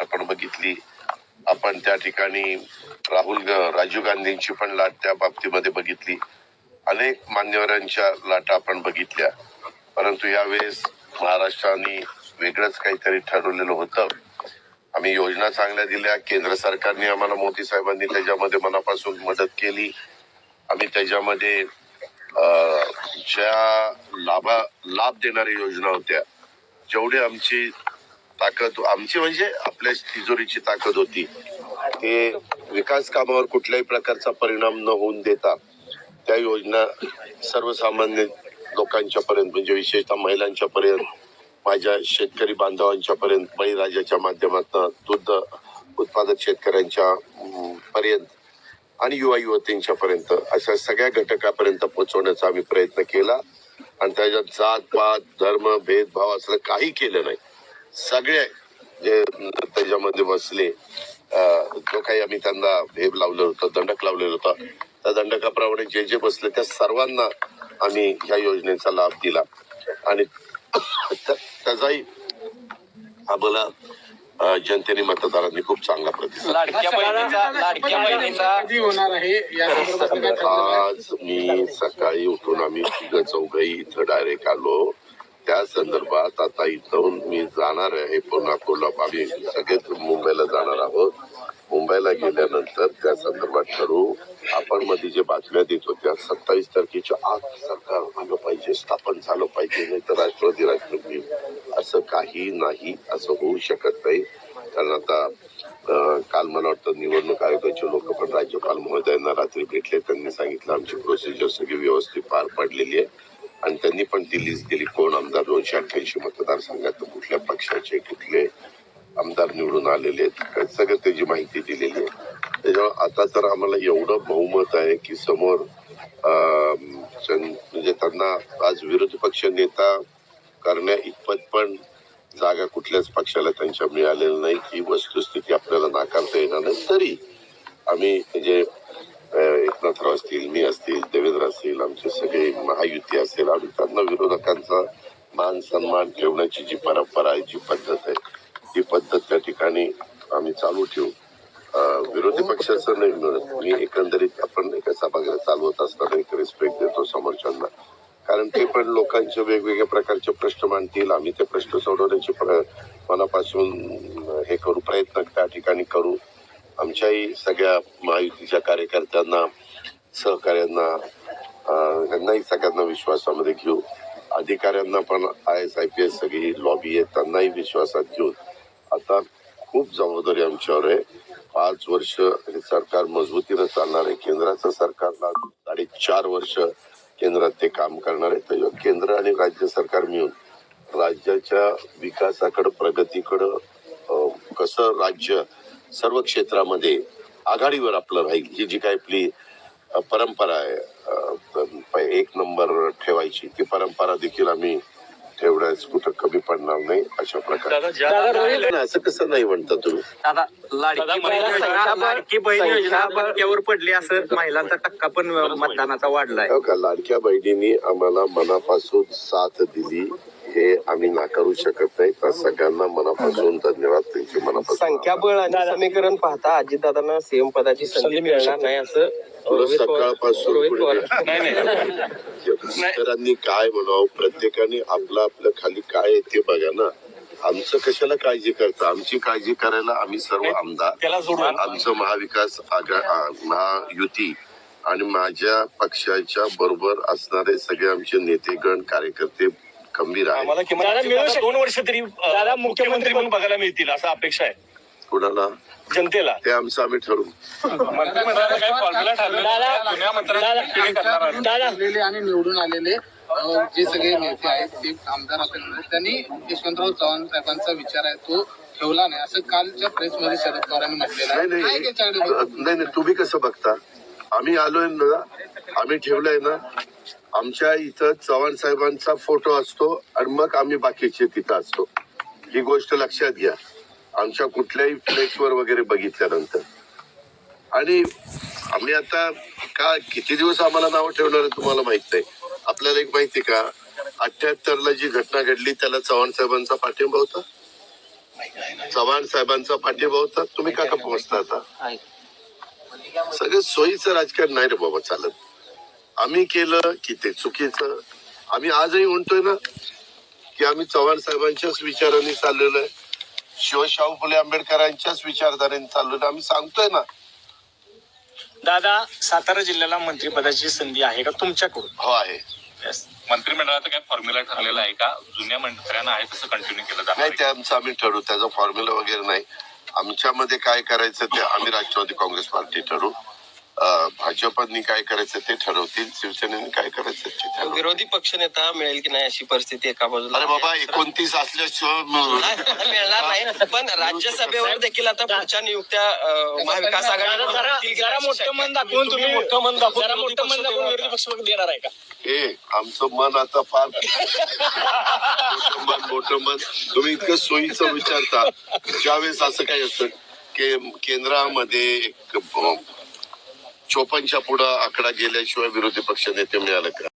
आपण बघितली. आपण त्या ठिकाणी राहुल राजीव गांधींची पण लाट त्या बाबतीमध्ये बघितली. अनेक मान्यवरांच्या लाटा आपण बघितल्या. परंतु यावेळेस महाराष्ट्राने वेगळंच काहीतरी ठरवलेलं होतं. आम्ही योजना चांगल्या दिल्या. केंद्र सरकारने आम्हाला मोदी साहेबांनी त्याच्यामध्ये मनापासून मदत केली. आम्ही त्याच्यामध्ये ज्या लाभा लाभ देणाऱ्या योजना होत्या जेवढी आमची ताकद आमची म्हणजे आपल्या तिजोरीची ताकद होती. ते विकास कामावर कुठल्याही प्रकारचा परिणाम न होऊन देता त्या योजना सर्वसामान्य लोकांच्या पर्यंत म्हणजे विशेषतः महिलांच्या पर्यंत माझ्या शेतकरी बांधवांच्या पर्यंत बळीराजाच्या माध्यमातून दूध उत्पादक शेतकऱ्यांच्या पर्यंत आणि युवा युवतींच्या पर्यंत अशा सगळ्या घटकापर्यंत पोहोचवण्याचा आम्ही प्रयत्न केला. आणि त्याच्यात जात पात धर्म भेदभाव असलं काही केलं नाही. सगळे जे त्याच्यामध्ये बसले जो काही आम्ही त्यांना हे लावलं होतं दंडक लावलेलं होतं त्या दंडकाप्रमाणे जे जे बसले त्या सर्वांना आम्ही ह्या योजनेचा लाभ दिला. आणि त्या- त्याचाही आम्हाला जनतेने मतदारांनी खूप चांगला प्रतिसाद या? आज मी सकाळी उठून आम्ही चौघही इथं डायरेक्ट आलो. त्या संदर्भात आता इथून मी जाणार आहे. पुन्हा कोल्हापूर आम्ही सगळेच मुंबईला जाणार आहोत. मुंबईला गेल्यानंतर त्या संदर्भात ठरवू. आपण मध्ये जे बातम्या देत. होत्या सत्तावीस तारखेच्या आत सरकार आलं पाहिजे स्थापन झालं पाहिजे. नाही तर राष्ट्रवादी राष्ट्रपती असं काही नाही असं होऊ शकत नाही. कारण आता काल मला वाटतं निवडणूक आयोग लोक पण राज्यपाल महोदयांना रात्री भेटले त्यांनी सांगितलं आमची प्रोसिजर सगळी व्यवस्थित पार पडलेली आहे आणि त्यांनी पण ती लिस्ट दिली कोण आमदार अठ्ठ्याऐंशी मतदारसंघातून कुठल्या पक्षाचे कुठले आमदार निवडून आलेले आहेत सगळं त्याची माहिती दिलेली आहे. त्याच्यामुळे आता तर आम्हाला एवढं बहुमत आहे की समोर म्हणजे त्यांना आज विरोधी पक्ष नेता करण्या इतपत पण जागा कुठल्याच पक्षाला त्यांच्या मिळालेल्या नाही ही वस्तुस्थिती आपल्याला नाकारता येणार नाही. तरी आम्ही म्हणजे अं, एकनाथराव असतील मी असतील देवेंद्र असतील आमचे सगळे महायुती असेल आम्ही त्यांना विरोधकांचा मान सन्मान ठेवण्याची जी परंपरा आहे जी पद्धत आहे ती पद्धत त्या ठिकाणी आम्ही चालू ठेवू. विरोधी पक्षाचं नाही मिळत. मी एकंदरीत आपण एका सभागृह चालवत असताना एक रिस्पेक्ट देतो समोरच्यांना. कारण ते पण लोकांचे वेगवेगळ्या प्रकारचे प्रश्न मांडतील. आम्ही ते प्रश्न सोडवण्याचे प्र- मनापासून हे करू प्रयत्न त्या ठिकाणी करू. आमच्याही सगळ्या महायुतीच्या कार्यकर्त्यांना सहकार्यांना यांनाही सगळ्यांना विश्वासामध्ये घेऊ. अधिकाऱ्यांना पण I S I P S सगळी लॉबी आहे त्यांनाही विश्वासात घेऊन. आता खूप जबाबदारी आमच्यावर आहे. पाच वर्ष हे सरकार मजबूतीनं चालणार आहे. केंद्राचं सरकारला साडेचार वर्ष केंद्रात ते काम करणार आहे. त्याच्यावर केंद्र आणि राज्य सरकार मिळून राज्याच्या विकासाकडं प्रगतीकडं कसं राज्य सर्व क्षेत्रामध्ये आघाडीवर आपलं राहील ही जी काय आपली परंपरा आहे एक नंबर ठेवायची. ती परंपरा देखील आम्ही ठेवण्यास कुठं कमी पडणार नाही अशा प्रकारे. असं कसं नाही म्हणता तुम्ही? दादा लाडकी दादा, बहीण महिला योजना लाडकी बहीण योजना संख्याबळ- धक्क्यावर पडली असं महिलांचा टक्का पण मतदानाचा वाढलाय. हो का? लाडक्या बहिणींनी आम्हाला मनापासून साथ दिली. हे आम्ही नाकारू शकत नाही त्या सगळ्यांना मनापासून धन्यवाद. त्यांचे मनापासून संख्याबळ आणि समीकरण पाहता अजितदादांना सीएम पदाची संधी मिळणार नाही असं सकाळपासून पुढे- काय म्हणावं? प्रत्येकाने आपलं आपलं खाली काय आहे ते बघा ना. आमचं कशाला काळजी करता? आमची काळजी करायला आम्ही सर्व आमदार आमचं महाविकास महायुती आणि माझ्या पक्षाच्या बरोबर असणारे सगळे आमचे नेतेगण कार्यकर्ते खंबीर आहेत. आम्हाला किमान दोन वर्ष तरी मुख्यमंत्री म्हणून बघायला मिळतील असं अपेक्षा आहे. कुणाला? जनतेला. ते आमचं आम्ही ठरवू. मंत्रिमंडळाचा काही फॉर्म्युला ठरलेला जुन्या मंत्र्यांची पिढी करणार आहोत. आलेले आणि निवडून आलेले अं, जे सगळे नेते आहेत ते आमदार असेल त्यांनी यशवंतराव चव्हाण साहेबांचा विचार आहे तो ठेवला नाही. असं कालच्या प्रेसमध्ये शरद पवारांनी म्हटलेलं नाही आहे नाही त्याच्याकडे नाही नाही. तुम्ही कसं बघता? आम्ही आलोय ना आम्ही ठेवलंय ना आमच्या इथं चव्हाण साहेबांचा फोटो असतो आणि मग आम्ही बाकीचे तिथं असतो. ही गोष्ट लक्षात घ्या. आमच्या कुठल्याही प्लेसवर वगैरे बघितल्यानंतर. आणि आम्ही आता का किती दिवस आम्हाला नावं ठेवणार तुम्हाला माहीत नाही. आपल्याला एक माहिती का? अठ्याहत्तर ला जी घटना घडली त्याला चव्हाण साहेबांचा पाठिंबा होता? चव्हाण साहेबांचा पाठिंबा होता? तुम्ही का का पोहोचता आता? सगळं सोयीचं राजकारण नाही रे बाबा चालत. आम्ही केलं की ते चुकीचं. आम्ही आजही म्हणतोय ना की आम्ही चव्हाण साहेबांच्याच विचारांनी चाललेलो आहे. शिवशाहू फुले आंबेडकरांच्याच विचारधारेने चाललेलो आहे. आम्ही सांगतोय ना. दादा सातारा जिल्ह्याला मंत्रिपदाची संधी आहे का तुमच्याकडून? हो आहे. मंत्रिमंडळाचा काय फॉर्म्युला ठरलेला आहे का? जुन्या मंत्र्यांना आहे तसं कंटिन्यू केलं जाणार नाही आहे? ते आमचं आम्ही ठरवू. त्याचा फॉर्म्युला वगैरे नाही. आमच्यामध्ये काय करायचं ते आम्ही राष्ट्रवादी काँग्रेस पार्टी ठरवू. भाजपनी काय करायचं ते ठरवतील शिवसेनेने काय करायचं ते ठरवू विरोधी पक्षनेता मिळेल की नाही अशी परिस्थिती एका बाजूला? अरे बाबा एकोणतीस असल्याशिवाय मिळणार नाही पण राज्यसभेवर देखील आता पुढच्या नियुक्त्या अं, महाविकास दादा, आघाडी जरा मोठं मन दाखवून तुम्ही मोठं मन दाखवून जरा मोठं मन दाखवून विरोधी पक्ष देणार आहे का? ए आमचं मन आता फार मोठं मन मोठं मन. तुम्ही इतकं सोयीचं विचारता. ज्यावेळेस असं काही असतं के केंद्रामध्ये एक चोपनच्या पुढं आकडा गेल्याशिवाय विरोधी पक्ष नेते मिळालं का?